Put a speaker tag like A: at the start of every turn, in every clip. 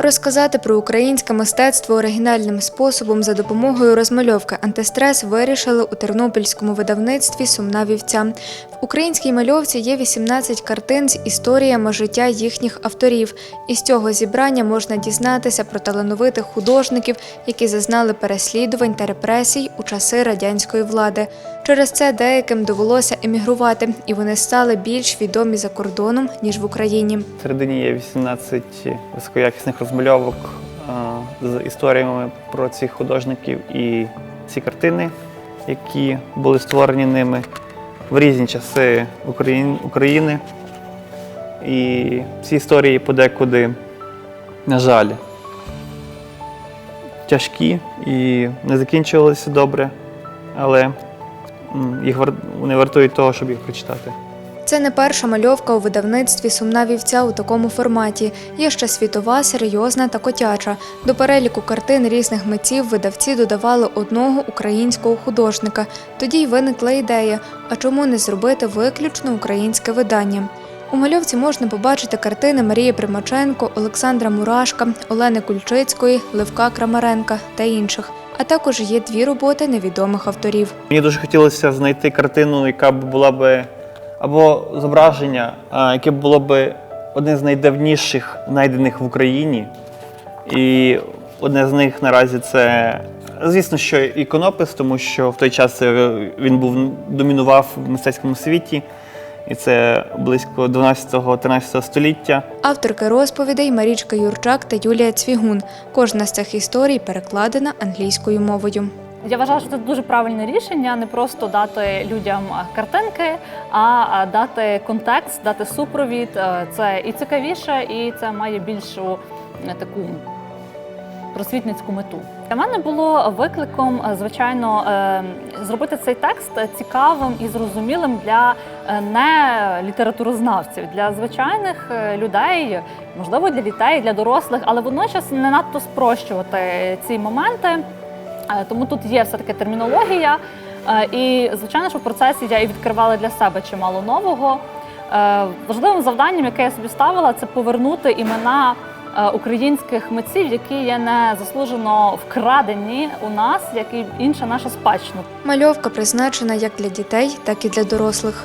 A: Розказати про українське мистецтво оригінальним способом за допомогою розмальовки антистрес вирішили у тернопільському видавництві Сумна вівця. В українській мальовці є 18 картин з історіями життя їхніх авторів. Із цього зібрання можна дізнатися про талановитих художників, які зазнали переслідувань та репресій у часи радянської влади. Через це деяким довелося емігрувати, і вони стали більш відомі за кордоном ніж в Україні.
B: Всередині є 18 високоякісних розмальовок з історіями про цих художників і ці картини, які були створені ними в різні часи України. І ці історії подекуди, на жаль, тяжкі і не закінчувалися добре, але їх вони вартують того, щоб їх прочитати.
A: Це не перша мальовка у видавництві Сумна вівця у такому форматі. Є ще світова, серйозна та котяча. До переліку картин різних митців видавці додавали одного українського художника. Тоді й виникла ідея: а чому не зробити виключно українське видання? У мальовці можна побачити картини Марії Примаченко, Олександра Мурашка, Олени Кульчицької, Левка Крамаренка та інших. А також є дві роботи невідомих авторів.
B: Мені дуже хотілося знайти картину, яка б була би або зображення, яке було б одне з найдавніших знайдених в Україні. І одне з них наразі це, звісно, що іконопис, тому що в той час е, він був домінував в мистецькому світі, і це близько 12-13 століття.
A: Авторки розповідей Марічка Юрчак та Юлія Цвігун. Кожна з цих історій перекладена англійською мовою.
C: Я вважаю, що це дуже правильне рішення не просто дати людям картинки, а дати контекст, дати супровід. Це і цікавіше, і це має більшу таку просвітницьку мету. Для мене було викликом, е, звичайно, е, зробити цей текст цікавим і зрозумілим для е, не літературознавців, для звичайних людей, можливо, для дітей, для дорослих, але водночас не надто спрощувати ці моменти. Е, Тому тут є все-таки термінологія. Е, І, звичайно, що в процесі я і відкривала для себе чимало нового. Е, Важливим завданням, яке я собі ставила, це повернути імена українських митців, які є незаслужено вкрадені у нас, як і інша наша спадщина.
A: Мальовка призначена як для дітей, так і для дорослих.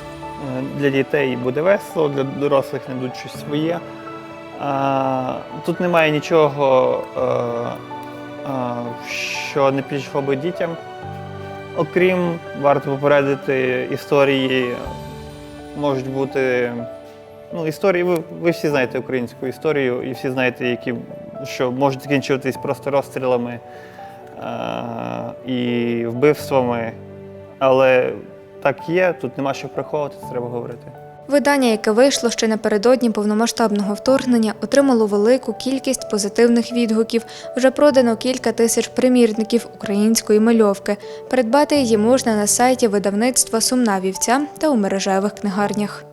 B: Для дітей буде весело, для дорослих знайдуть щось своє. Тут немає нічого, що не підійшло би дітям. Окрім, варто попередити, історії можуть бути. Ну, історії, ви, ви всі знаєте українську історію, і всі знаєте, які, що можуть закінчуватись просто розстрілами е, і вбивствами. Але так є, тут нема що приховувати, це треба говорити.
A: Видання, яке вийшло ще напередодні повномасштабного вторгнення, отримало велику кількість позитивних відгуків. Вже продано кілька тисяч примірників української мальовки. Придбати її можна на сайті видавництва Сумна вівця та у мережевих книгарнях.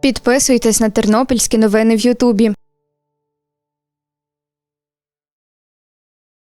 A: Підписуйтесь на тернопільські новини в Ютубі.